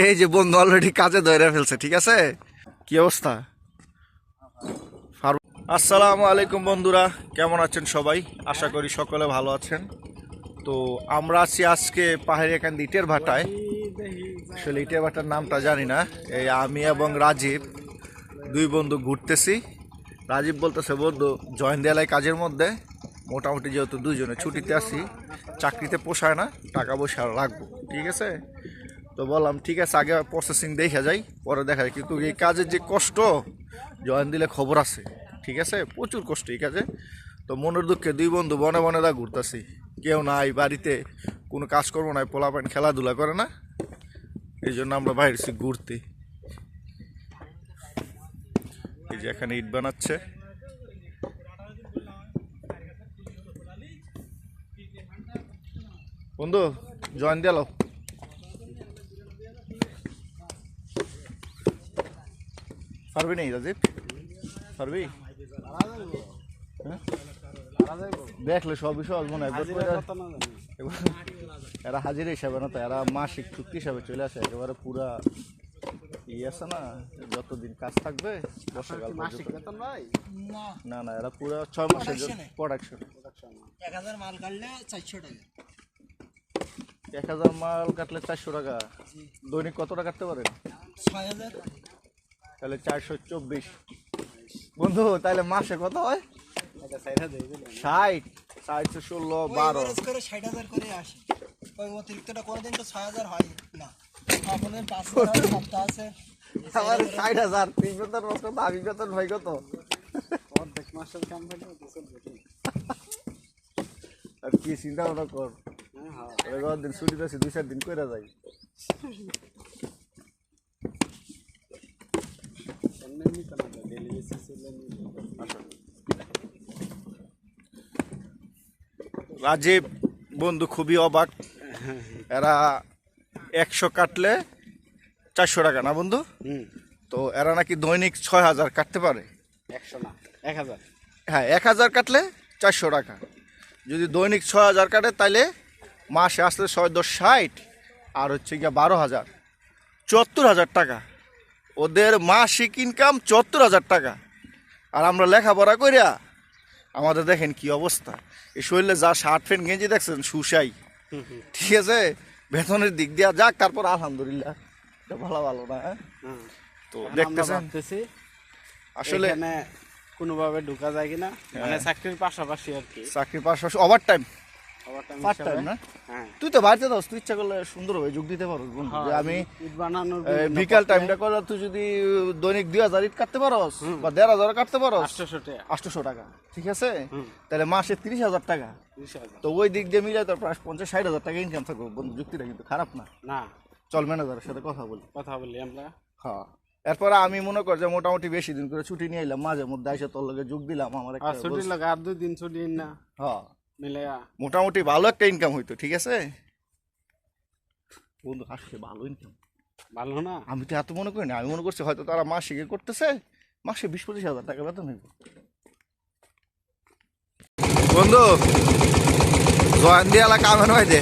এই যে বন্ধু অলরেডি কাজে ধরে ফেলছে, ঠিক আছে? কি অবস্থা? আসসালামু আলাইকুম বন্ধুরা, কেমন আছেন সবাই? আশা করি সকলে ভালো আছেন। তো আমরা আছি আজকে পাহাড়ি এখান ইটের ভাটায়। আসলে ইটের ভাটার নামটা জানি না। এই আমি এবং রাজীব, দুই বন্ধু ঘুরতেছি। রাজীব বলতেছে, বন্ধু, জয়েন দেয়ালায় কাজের মধ্যে। মোটামুটি যেহেতু দুজনে ছুটিতে আসি চাকরিতে পোষায় না, টাকা পয়সা রাখব ঠিক আছে? তো বললাম, ঠিক আছে, আগে প্রসেসিং দেখা যাই, পরে দেখা যায় কিন্তু এই কাজের যে কষ্ট, জয়েন দিলে খবর আছে, ঠিক আছে? প্রচুর কষ্ট এই কাজে। তো মনের দুঃখে দুই বন্ধু বনে বনে দা ঘুরতেছি। কেউ নাই, বাড়িতে কোনো কাজকর্ম নাই পোলাপান খেলাধুলা করে না। এই জন্য আমরা বাইরেছি ঘুরতে। এই যে এখানে ইট বানাচ্ছে। বন্ধু, জয়েন দিয়াল পারবি নেই রাজীব? পারবি হ্যাঁ? দেখলে সবই সহজ মনে হয় এবার এরা হাজির হিসাবে না তো এরা মাসিক চুক্তি হিসাবে চলে আসে একেবারে পুরা ই আছে না যতদিন কাজ থাকবে বর্ষাকাল। না। না এরা পুরো ছয় মাসের জন্য প্রোডাকশন এক হাজার মাল কাটলে চারশো টাকা। এক হাজার মাল কাটলে চারশো টাকা। দৈনিক কত টাকা কাটতে পারেন? ছয় হাজার। তাহলে চারশো চব্বিশ। বন্ধু তাহলে মাসে কত হয়? ষাট। ষাটশো ষোলো বারো। করে ষাট হাজার করে আসে। ওই অতিরিক্তটা করে দিন তো ছয় হাজার হয়। না আপনাদের পাঁচ হাজার আছে। আমার ষাট হাজার। তিন বেতন রোজ কত আমি বেতন ভাই কত? অর্ধেক মাসের কাম থাকে আর কি চিন্তা ভাবনা কর? দিন ছুটি পেয়েছি দুই চার দিন করে যাই। রাজীব বন্ধু খুবই অবাক। এরা একশো কাটলে চারশো টাকা না বন্ধু? তো এরা নাকি দৈনিক ছয় হাজার কাটতে পারে। একশো না এক হাজার। হ্যাঁ এক হাজার কাটলে চারশো টাকা। যদি দৈনিক ছয় হাজার কাটে তাহলে মাসে আসলে ছয় দশ ষাট আর হচ্ছে গিয়ে বারো হাজার। চুয়াত্তর হাজার টাকা। ওদের মাসিক ইনকাম চুয়াত্তর হাজার টাকা। আর আমরা লেখাপড়া করিয়া আমাদের দেখেন কি অবস্থা। এই শরীরে যা শার্ট প্যান্ট গেঞ্জি দেখছেন সুসাই। ঠিক আছে? বেতনের দিক দিয়া যাক তারপর আলহামদুলিল্লাহ। এটা ভালো ভালো না হ্যাঁ? তো দেখতেছেন? আসলে কোনোভাবে ঢুকা যায় কিনা? মানে চাকরির পাশাপাশি আর কি। চাকরির পাশাপাশি ওভার টাইম পার্ট টাইম না? হ্যাঁ। তুই তো বাড়িতে দাস তুই ইচ্ছা করলে সুন্দর হবে যোগ দিতে পারো আমি ইট বানানোর এ, বিকাল টাইমটা করলে তুই যদি দৈনিক দুই হাজার ইট কাটতে পারস বা দেড় হাজার কাটতে পারস আটশোশো টাকা। ঠিক আছে? তাহলে মাসে তিরিশ হাজার টাকা। তো ওই দিক দিয়ে মিলে তোর প্রায় পঞ্চাশ ষাট হাজার টাকা ইনকাম থাকবে। বন্ধু যুক্তিটা কিন্তু খারাপ না। না। চল ম্যানেজারের সাথে কথা বলি। কথা বলি আমরা। হ্যাঁ। এরপরে আমি মনে করি যে মোটামুটি বেশি দিন করে ছুটি নিয়ে এলাম। মাঝে মধ্যে এসে তোর লগে যোগ দিলাম। আমার আর ছুটি লাগে আর দুই দিন ছুটি না। হ্যাঁ। মোটামুটি ভালো একটা ইনকাম হইতো ঠিক আছে? বন্ধু আসছে ভালো ইনকাম ভালো না? আমি তো এত মনে করি না আমি মনে করছি হয়তো তারা মাসিকে করতেছে মাসে বিশ পঁচিশ হাজার টাকা বেতন হইব। বন্ধু জয়েন দিয়ে এলাকা আমার হয় দে